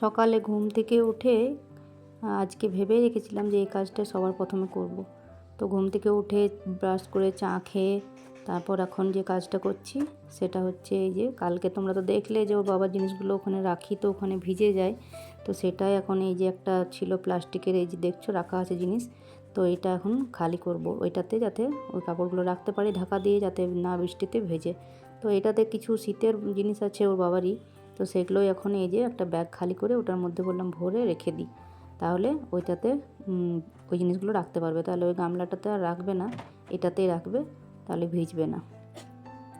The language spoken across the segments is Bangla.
সকালে ঘুম থেকে উঠে আজকে ভেবে রেখেছিলাম যে এই কাজটা সবার প্রথমে করব। তো ঘুম থেকে উঠে ব্রাশ করে চা খেয়ে তারপর এখন যে কাজটা করছি, সেটা হচ্ছে এই যে কালকে তোমরা তো দেখলে যে ওর বাবার জিনিসগুলো ওখানে রাখি তো ওখানে ভিজে যায়। তো সেটাই এখন এই যে একটা ছিল প্লাস্টিকের এই যে দেখছ রাখা আছে জিনিস, তো এটা এখন খালি করব। ওইটাতে যাতে ওই কাপড়গুলো রাখতে পারি, ঢাকা দিয়ে যাতে না বৃষ্টিতে ভেজে। তো এটাতে কিছু শীতের জিনিস আছে ওর বাবারই। তো সেগুলোই এখন এই যে একটা ব্যাগ খালি করে ওটার মধ্যে বললাম ভরে রেখে দিই। তাহলে ওইটাতে ওই জিনিসগুলো রাখতে পারবে। তাহলে ওই গামলাটাতে আর রাখবে না, এটাতেই রাখবে, তাহলে ভিজবে না।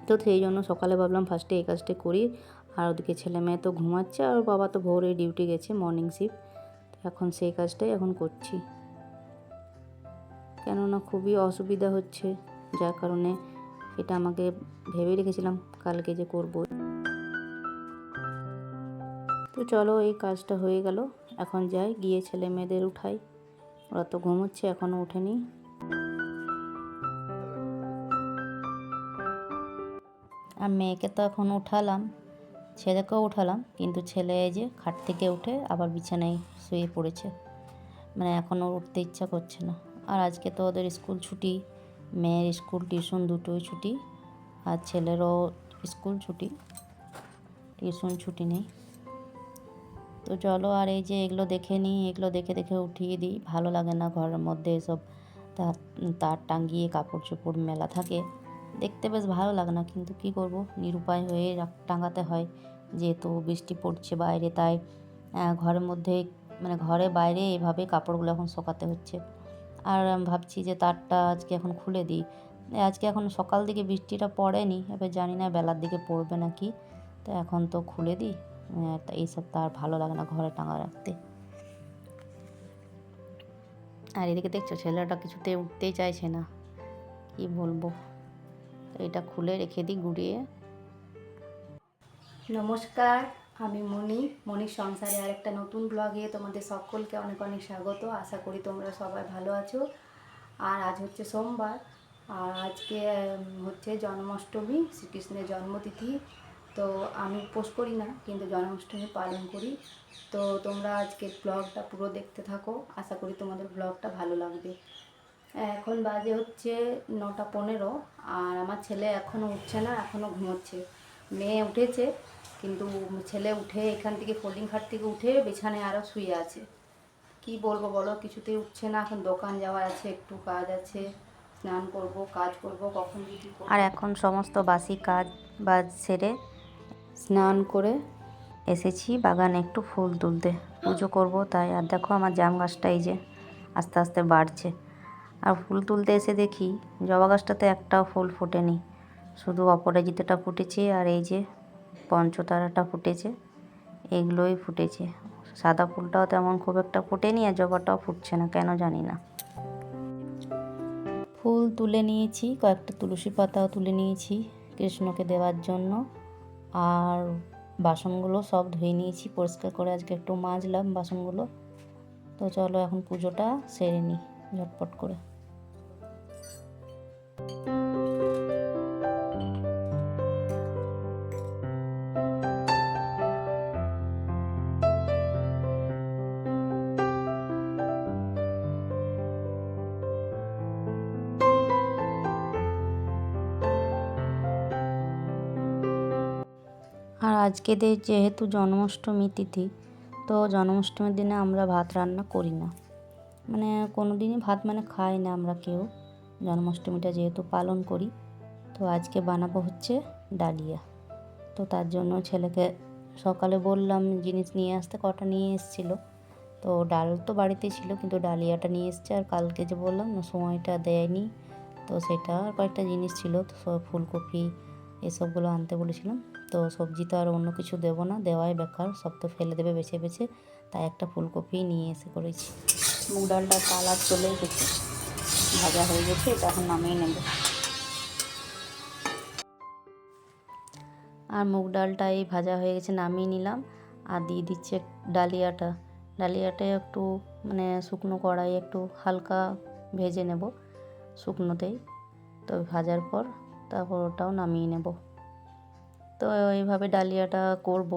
তো সেই জন্য সকালে ভাবলাম ফার্স্টে এই কাজটা করি। আর ওদিকে ছেলে মেয়ে তো ঘুমাচ্ছে, আর বাবা তো ভোরে ডিউটি গেছে মর্নিং শিফট এখন সেই কাজটাই এখন করছি। কেননা খুবই অসুবিধা হচ্ছে, যার কারণে এটা আমাকে ভেবে রেখেছিলাম, কালকে যে করব। তো চলো এই কাজটা হয়ে গেল। এখন যাই, গিয়ে ছেলে মেয়েদের উঠাই। ওরা তো ঘুমোচ্ছে এখনও ওঠেনি। আর মেয়েকে তো এখন উঠালাম, ছেলেকেও উঠালাম, কিন্তু ছেলে এই যে খাট থেকে উঠে আবার বিছানায় শুয়ে পড়েছে। মানে এখনও উঠতে ইচ্ছা করছে না। আর আজকে তো ওদের স্কুল ছুটি, মেয়ের স্কুল টিউশন দুটোই ছুটি, আর ছেলেরও স্কুল ছুটি। টিউশন ছুটি নেই। তো চলো আর এই যে এগুলো দেখে নিই, এগুলো দেখে দেখে উঠিয়ে দিই। ভালো লাগে না ঘরের মধ্যে এসব তার তার টাঙ্গিয়ে কাপড় চোপড় মেলা থাকে। দেখতে বেশ ভালো লাগে না, কিন্তু কি করব? নিরুপায় হয়ে টাঙাতে হয়। যেহেতু বৃষ্টি পড়ছে বাইরে, তাই ঘরের মধ্যে মানে ঘরে বাইরে এভাবে কাপড়গুলো এখন শোকাতে হচ্ছে। আর ভাবছি যে তারটা আজকে এখন খুলে দিই। আজকে এখন সকাল দিকে বৃষ্টিটা পড়েনি, এবার জানি না বেলার দিকে পড়বে নাকি। তো এখন তো খুলে দিই। এইসব তার ভালো লাগে না ঘরে টাঙা রাখতে। আর এদিকে দেখছ, ছেলেটা কিছুতে উঠতেই চাইছে না। কি বলব? এটা খুলে রেখে দিই গুড়িয়ে। নমস্কার, আমি মণি। মণির সংসারে আরেকটা নতুন ব্লগে তোমাদের সকলকে অনেক অনেক স্বাগত। আশা করি তোমরা সবাই ভালো আছো। আর আজ হচ্ছে সোমবার। আর আজকে হচ্ছে জন্মাষ্টমী, শ্রীকৃষ্ণের জন্মতিথি। তো আমি উপোস করি না, কিন্তু জন্মাষ্টমী পালন করি। তো তোমরা আজকে ব্লগটা পুরো দেখতে থাকো। আশা করি তোমাদের ব্লগটা ভালো লাগবে। এখন বাজে হচ্ছে নটা পনেরো, আর আমার ছেলে এখনও উঠছে না এখনও ঘুমোচ্ছে। মেয়ে উঠেছে, কিন্তু ছেলে উঠে এখান থেকে ফোল্ডিং খাট থেকে উঠে বিছানায় আরও শুয়ে আছে। কি বলব বলো, কিছুতেই উঠছে না, এখন দোকান যাওয়ার আছে, একটু কাজ আছে, স্নান করব, কাজ করব, কখন আর এখন সমস্ত বাসি কাজ বাজ সেরে স্নান করে এসেছি, বাগানে একটু ফুল তুলতে। পুজো করব তাই। আর দেখো আমার জাম গাছটা এই যে আস্তে আস্তে বাড়ছে। আর ফুল তুলতে এসে দেখি জবা গাছটাতে একটাও ফুল ফোটেনি। শুধু অপরাজিতাটা ফুটেছে আর এই যে পঞ্চতারাটা ফুটেছে। এগুলোই ফুটেছে। সাদা ফুলটাও তেমন খুব একটা ফোটেনি আর জবাটাও ফুটছে না, কেন জানি না। ফুল তুলে নিয়েছি, কয়েকটা তুলসী পাতাও তুলে নিয়েছি কৃষ্ণকে দেওয়ার জন্য। আর বাসনগুলো সব ধুয়ে নিয়েছি, পরিষ্কার করে আজকে একটু মাজলাম বাসনগুলো। তো চলো এখন পুজোটা সেরে নিই ঝটপট করে। আর আজকে যেহেতু জন্মাষ্টমী তিথি, তো জন্মাষ্টমীর দিনে আমরা ভাত রান্না করি না। মানে কোনো দিনই ভাত মানে খাই না আমরা কেউ। জন্মাষ্টমীটা যেহেতু পালন করি, তো আজকে বানাবো হচ্ছে ডালিয়া। তো তার জন্য ছেলেকে সকালে বললাম জিনিস নিয়ে আসতে, কটা নিয়ে এসেছিল। তো ডাল তো বাড়িতে ছিল, কিন্তু ডালিয়াটা নিয়ে এসছে আর কালকে যে বললাম না সময়টা দেয়নি, তো সেটা আর কয়েকটা জিনিস ছিল, তো ফুলকপি এসবগুলো আনতে বলেছিলাম। তো সবজি তো আর অন্য কিছু দেবো না, দেওয়াই বেকার, সব তো ফেলে দেবে বেছে বেছে। তাই একটা ফুলকপি নিয়ে এসে করেছি। মুগ ডালটা কালার চলে গেছে ভাজা হয়ে গেছে, এটা এখন নামিয়ে নেব। আর মুগ ডালটা এই ভাজা হয়ে গেছে, নামিয়ে নিলাম। আর দিয়ে দিচ্ছে ডালিয়াটা। ডালিয়াটা একটু মানে শুকনো কড়াই একটু হালকা ভেজে নেব শুকনোতেই। তো ভাজার পর তারপর ওটাও নামিয়ে নেব। তো এইভাবে ডালিয়াটা করব।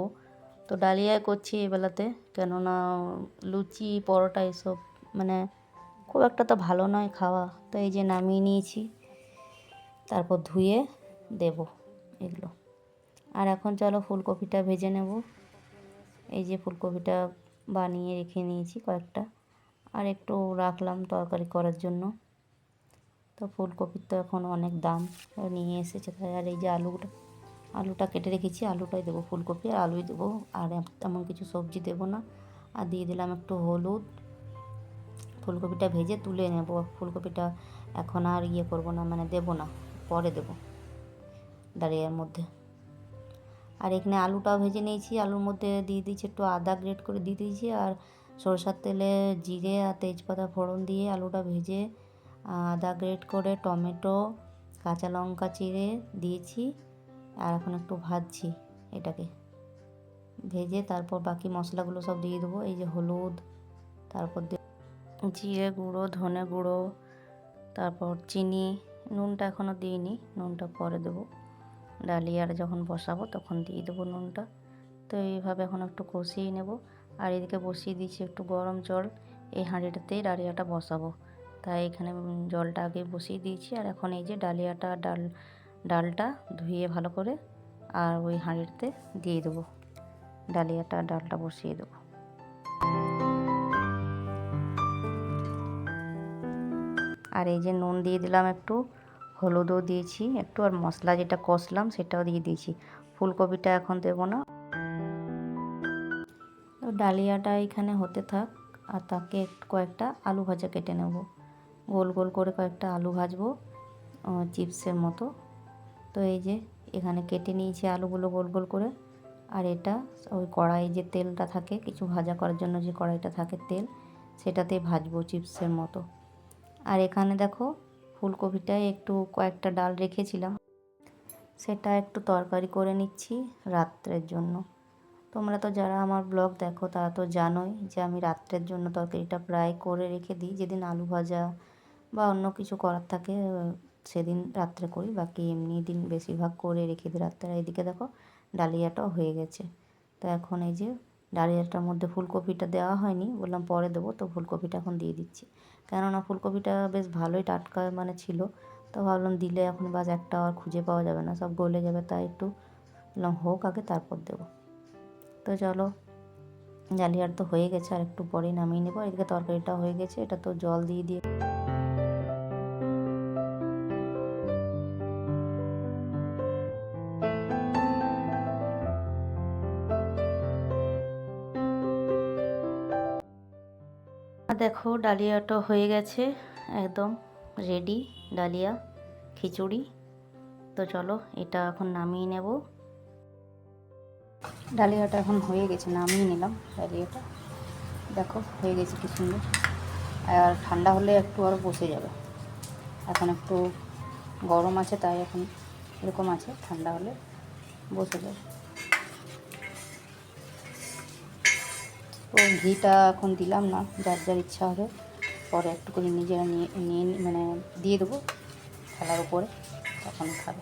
তো ডালিয়ায় করছি এবেলাতে কেননা লুচি, পরোটা এসব মানে খুব একটা তো ভালো নয় খাওয়া। তো এই যে নামিয়ে নিয়েছি, তারপর ধুয়ে দেব এগুলো। আর এখন চলো ফুলকপিটা ভেজে নেব। এই যে ফুলকপিটা বানিয়ে রেখে নিয়েছি কয়েকটা। আর একটু রাখলাম তরকারি করার জন্য। তো ফুলকপির তো এখন অনেক দাম নিয়ে এসেছে। তাই আর এই যে আলুটা আলুটা কেটে রেখেছি, আলুটাই দেবো, ফুলকপি আর আলুই দেবো। আর তেমন কিছু সবজি দেবো না। আর দিয়ে দিলাম একটু হলুদ। ফুলকপিটা ভেজে তুলে নেব। ফুলকপিটা এখন আর ইয়ে করব না মানে দেবো না, পরে দেবো ডালিয়ার মধ্যে। আর এখানে আলুটাও ভেজে নিয়েছি। আলুর মধ্যে দিয়ে দিয়েছি একটু আদা গ্রেট করে দিয়ে দিয়েছি। আর সরষার তেলে জিরে আর তেজপাতা ফোড়ন দিয়ে আলুটা ভেজে আদা গ্রেট করে টমেটো, কাঁচা লঙ্কা চিড়ে দিয়েছি। আর এখন একটু ভাজছি এটাকে। ভেজে তারপর বাকি মশলাগুলো সব দিয়ে দেবো। এই যে হলুদ, তারপর জিরে গুঁড়ো, ধনে গুঁড়ো, তারপর চিনি। নুনটা এখনও দিইনি, নুনটা পরে দেবো। ডালিয়ার যখন বসাবো তখন দিয়ে দেবো নুনটা। তো এইভাবে এখন একটু কষিয়ে নেব। আর এদিকে বসিয়ে দিয়েছি একটু গরম জল। এই হাঁড়িটাতেই ডালিয়াটা বসাবো। তাই এখানে জলটা আগে বসিয়ে দিয়েছি। আর এখন এই যে ডালিয়াটা, ডাল ডালটা ধুয়ে ভালো করে আর ওই হাঁড়িতে দিয়ে দেবো। ডালিয়াটা, ডালটা বসিয়ে দেবো। আর এই যে নুন দিয়ে দিলাম একটু, হলুদও দিয়েছি একটু, আর মশলা যেটা কষলাম সেটাও দিয়ে দিয়েছি। ফুলকপিটা এখন দেবো না। ডালিয়াটা এখানে হতে থাক, আর তাকে কয়েকটা আলু ভাজা কেটে নেব। গোল গোল করে কয়েকটা আলু ভাজবো চিপসের মতো। তো এই যে এখানে কেটে নিয়েছি আলুগুলো গোল গোল করে। আর এটা ওই কড়াই যে তেলটা থাকে, কিছু ভাজা করার জন্য যে কড়াইটা থাকে তেল, সেটাতেই ভাজবো চিপসের মতো। আর এখানে দেখো ফুলকপিটায় একটু কয়েকটা ডাল রেখেছিলাম। সেটা একটু তরকারি করে নিচ্ছি রাত্রের জন্য। তোমরা তো যারা আমার ব্লগ দেখো, তারা তো জানোই যে আমি রাত্রের জন্য তরকারিটা প্রায় করে রেখে দিই। যেদিন আলু ভাজা বা অন্য কিছু করার থাকে সেদিন রাত্রে করি, বাকি এমনি দিন বেশিরভাগ করে রেখে দিই রাত্রে। এদিকে দেখো, ডালিয়াটাও হয়ে গেছে। তো এখন এই যে ডালিয়াটার মধ্যে ফুলকপিটা দেওয়া হয়নি, বললাম পরে দেবো, তো ফুলকপিটা এখন দিয়ে দিচ্ছি। কেননা ফুলকপিটা বেশ ভালোই টাটকা মানে ছিল, তো ভাবলাম দিলে এখন বাস একটা আর খুঁজে পাওয়া যাবে না, সব গলে যাবে, তাই একটু বললাম হোক, আগে তারপর দেবো। তো চলো, ডালিয়ার তো হয়ে গেছে, আর একটু পরেই নামিয়ে নেব। এদিকে তরকারিটা হয়ে গেছে, এটা তো জল দিয়ে দিয়ে দেখো, ডালিয়াটা হয়ে গেছে, একদম রেডি ডালিয়া, খিচুড়ি। তো চলো, এটা এখন নামিয়ে নেব। ডালিয়াটা এখন হয়ে গেছে, নামিয়ে নিলাম ডালিয়াটা। দেখো, হয়ে গেছে কি সুন্দর। আর ঠান্ডা হলে একটু আরও বসে যাবে। এখন একটু গরম আছে, তাই এখন এরকম আছে, ঠান্ডা হলে বসে যাবে। তো ঘিটা এখন দিলাম না, যার যার ইচ্ছা হবে পরে একটু করে নিজেরা নিয়ে নিয়ে মানে দিয়ে দেবো থালার উপরে, তখন খাবে।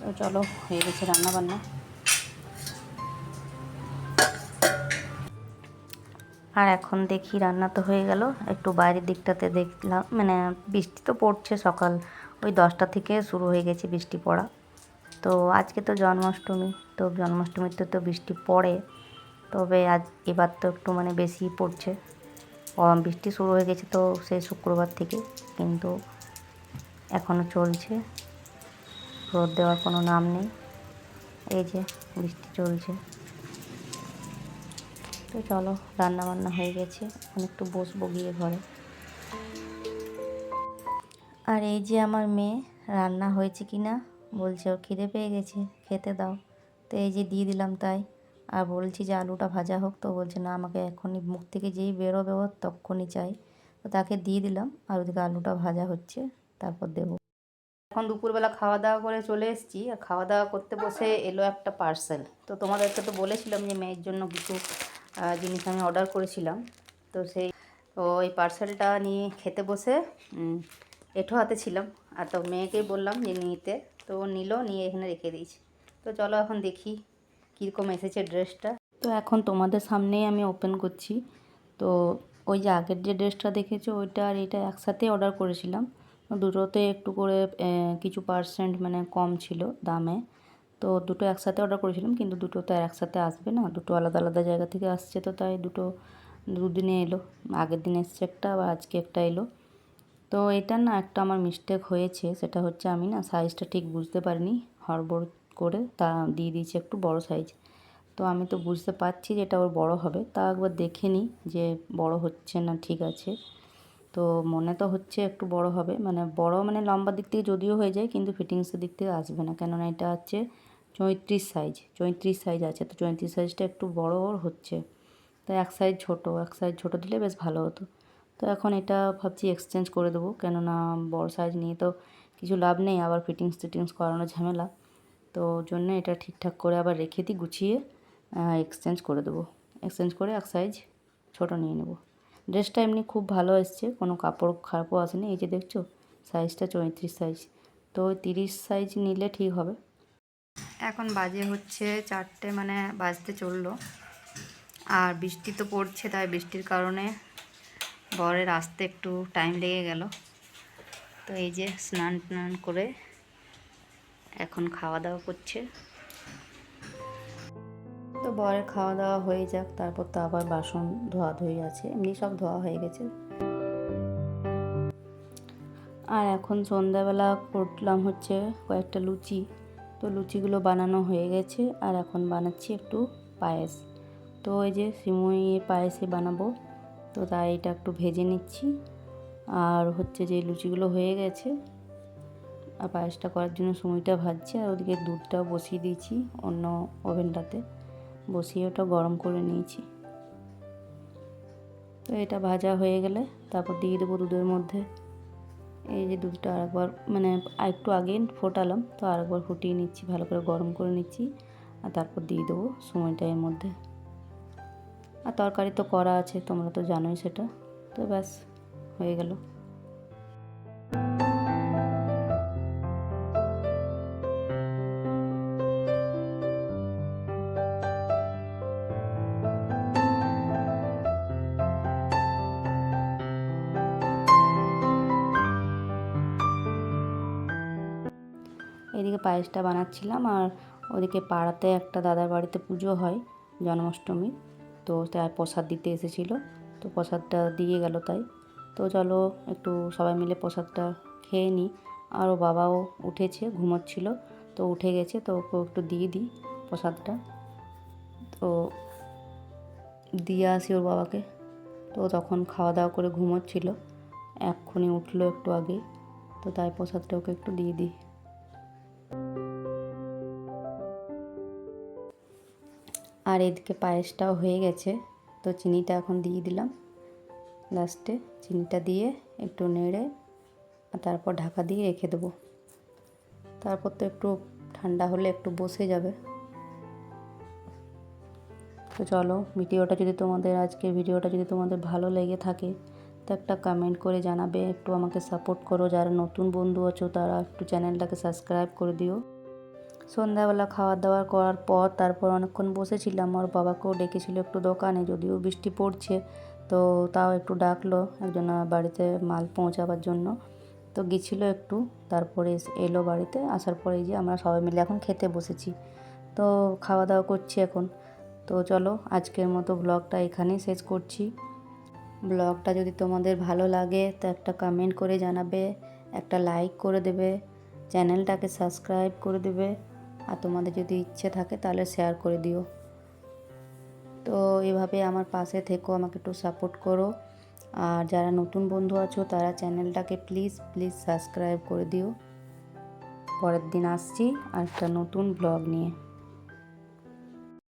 তো চলো, হয়ে গেছে রান্না বান্না আর এখন দেখি রান্না তো হয়ে গেল, একটু বাইরের দিকটাতে দেখলাম মানে বৃষ্টি তো পড়ছে সকাল, ওই দশটা থেকে শুরু হয়ে গেছে বৃষ্টি পড়া। তো আজকে তো জন্মাষ্টমী, তো জন্মাষ্টমীতে তো বৃষ্টি পড়ে। তবে আজ এবার তো একটু মানে বেশি পড়ছে। বৃষ্টি শুরু হয়ে গেছে তো সেই শুক্রবার থেকে, কিন্তু এখনও চলছে। রোদ দেওয়ার কোনো নাম নেই। এই যে বৃষ্টি চলছে। তো চলো রান্না বান্না হয়ে গেছে। এখন একটু বসবো গিয়ে ঘরে। আর এই যে আমার মেয়ে, রান্না হয়েছে কি না বলছে ও খিদে পেয়ে গেছে, খেতে দাও। তো এই যে দিয়ে দিলাম তাই। আর বলছি যে আলুটা ভাজা হোক তো বলছে, না, আমাকে এখনই মুখ থেকে যেই বেরোবে ও তখনই চাই। তো তাকে দিয়ে দিলাম আর ওদিকে আলুটা ভাজা হচ্ছে, তারপর দেবো। এখন দুপুরবেলা খাওয়া দাওয়া করে চলে এসেছি। আর খাওয়া দাওয়া করতে বসে এলো একটা পার্সেল তো তোমাদেরকে তো বলেছিলাম যে মেয়ের জন্য কিছু জিনিস আমি অর্ডার করেছিলাম। তো সেই, তো এই পার্সেলটা নিয়ে খেতে বসে এঁঠো হাতে ছিলাম। আর তো মেয়েকেই বললাম যে নিতে। তো নিল, নিয়ে এখানে রেখে দিয়েছি। তো চলো এখন দেখি কীরকম এসেছে ড্রেসটা? তো এখন তোমাদের সামনেই আমি ওপেন করছি। তো ওই যে আগের যে ড্রেসটা দেখেছ, ওইটা আর এটা একসাথে অর্ডার করেছিলাম। দুটোতে একটু করে কিছু পার্সেন্ট মানে কম ছিল দামে। তো দুটো একসাথে অর্ডার করেছিলাম, কিন্তু দুটো তো আর একসাথে আসবে না। দুটো আলাদা আলাদা জায়গা থেকে আসছে তো তাই দুটো, দুদিনে এলো। আগের দিন এসছে একটা, আবার আজকে একটা এলো। তো এটা না একটা আমার মিস্টেক হয়েছে, সেটা হচ্ছে আমি না সাইজটা ঠিক বুঝতে পারিনি। হড়বড় করে তা দিয়ে দিয়েছি একটু বড় সাইজ তো আমি তো বুঝতে পারছি যে এটা ওর বড় হবে। তা একবার দেখে নিই যে বড় হচ্ছে না ঠিক আছে। তো মনে তো হচ্ছে একটু বড় হবে। মানে বড় মানে লম্বা দিক থেকে যদিও হয়ে যায়, কিন্তু ফিটিংসের দিক থেকে আসবে না। কেননা এটা হচ্ছে চৌত্রিশ সাইজ চৌত্রিশ সাইজ আছে। তো চৌত্রিশ সাইজটা একটু বড় ওর হচ্ছে। তো এক সাইজ ছোট। এক সাইজ ছোট দিলে বেশ ভালো হতো। তো এখন এটা ভাবছি এক্সচেঞ্জ করে দেবো। কেননা বড় সাইজ নিয়ে তো কিছু লাভ নেই। আবার ফিটিংস টিটিংস করানো ঝামেলা। তো জন্য এটা ঠিকঠাক করে আবার রেখে দিই, গুছিয়ে এক্সচেঞ্জ করে দেবো। এক্সচেঞ্জ করে এক সাইজ ছোটো নিয়ে নেব। ড্রেসটা এমনি খুব ভালো এসছে, কোনো কাপড় খারাপও আসেনি। এই যে দেখছ সাইজটা চৌত্রিশ সাইজ তো তিরিশ সাইজ নিলে ঠিক হবে। এখন বাজে হচ্ছে চারটে মানে বাজতে চলল। আর বৃষ্টি তো পড়ছে, তাই বৃষ্টির কারণে বরের আসতে একটু টাইম লেগে গেল। তো এই যে স্নান টান করে এখন খাওয়া দাওয়া করছে। তো বরের খাওয়া দাওয়া হয়ে যাক, তারপর তো আবার বাসন ধোয়া ধুই আছে, এমনি সব ধোয়া হয়ে গেছে। আর এখন সন্ধ্যাবেলা করলাম হচ্ছে কয়েকটা লুচি, তো লুচিগুলো বানানো হয়ে গেছে, আর এখন বানাচ্ছি একটু পায়েস। তো ওই যে সিমুই পায়েসে বানাবো, তো তাই এটা একটু ভেজে নিচ্ছি। আর হচ্ছে যে লুচিগুলো হয়ে গেছে আর পায়েসটা করার জন্য সময়টা ভাজছি আর ওদিকে দুধটাও বসিয়ে দিয়েছি অন্য ওভেনটাতে। বসিয়ে ওটা গরম করে নিয়েছি। তো এটা ভাজা হয়ে গেলে তারপর দিয়ে দেবো দুধের মধ্যে। এই যে দুধটা আরেকবার মানে একটু আগে ফোটালাম, তো আরেকবার ফুটিয়ে নিচ্ছি, ভালো করে গরম করে নিচ্ছি। আর তারপর দিয়ে দেবো সময়টা এর মধ্যে। আর তরকারি তো করা আছে, তোমরা তো জানোই সেটা। তো ব্যাস, হয়ে গেল। এদিকে পায়েসটা বানাচ্ছিলাম আর ওদিকে পাড়াতে একটা দাদার বাড়িতে পুজো হয় জন্মাষ্টমী। তো তাই প্রসাদ দিতে এসেছিল। তো প্রসাদটা দিয়ে গেল তাই। তো চলো একটু সবাই মিলে প্রসাদটা খেয়ে নিই। আর ও বাবাও উঠেছে, ঘুমোচ্ছিল। তো উঠে গেছে, তো ওকে একটু দিয়ে দিই প্রসাদটা। তো দিয়ে আসি ওর বাবাকে। তো তখন খাওয়া দাওয়া করে ঘুমোচ্ছিল। এক্ষুনি উঠল একটু আগে। তো তাই প্রসাদটা ওকে একটু দিয়ে দিই। আর এদিকে পায়েসটাও হয়ে গেছে। তো চিনিটা এখন দিয়ে দিলাম। লাস্টে চিনিটা দিয়ে একটু নেড়ে আর তারপর ঢাকা দিয়ে রেখে দেবো। তারপর তো একটু ঠান্ডা হলে একটু বসে যাবে। তো চলো, ভিডিওটা যদি তোমাদের, আজকের ভিডিওটা যদি তোমাদের ভালো লেগে থাকে, তো একটা কমেন্ট করে জানাবে। একটু আমাকে সাপোর্ট করো। যারা নতুন বন্ধু আছো, তারা একটু চ্যানেলটাকে সাবস্ক্রাইব করে দিও। সন্ধ্যাবেলা খাওয়া দাওয়া করার পর তারপর অনেকক্ষণ বসেছিলাম। ওর বাবাকেও ডেকেছিল একটু দোকানে, যদিও বৃষ্টি পড়ছে, তো তাও একটু ডাকলো একজন বাড়িতে মাল পৌঁছাবার জন্য। তো গেছিল একটু, তারপরে এলো বাড়িতে, আসার পরে যে আমরা সবাই মিলে এখন খেতে বসেছি। তো খাওয়া দাওয়া করছি এখন। তো চলো আজকের মতো ব্লগটা এখানেই শেষ করছি। ব্লগটা যদি তোমাদের ভালো লাগে, তো একটা কমেন্ট করে জানাবে, একটা লাইক করে দেবে, চ্যানেলটাকে সাবস্ক্রাইব করে দেবে। আর তোমাদের যদি ইচ্ছে থাকে তাহলে শেয়ার করে দিও। তো এভাবে আমার পাশে থেকো, আমাকে একটু সাপোর্ট করো। আর যারা নতুন বন্ধু আছো, তারা চ্যানেলটাকে প্লিজ প্লিজ সাবস্ক্রাইব করে দিও। পরের দিন আসছি আর একটা নতুন ব্লগ নিয়ে।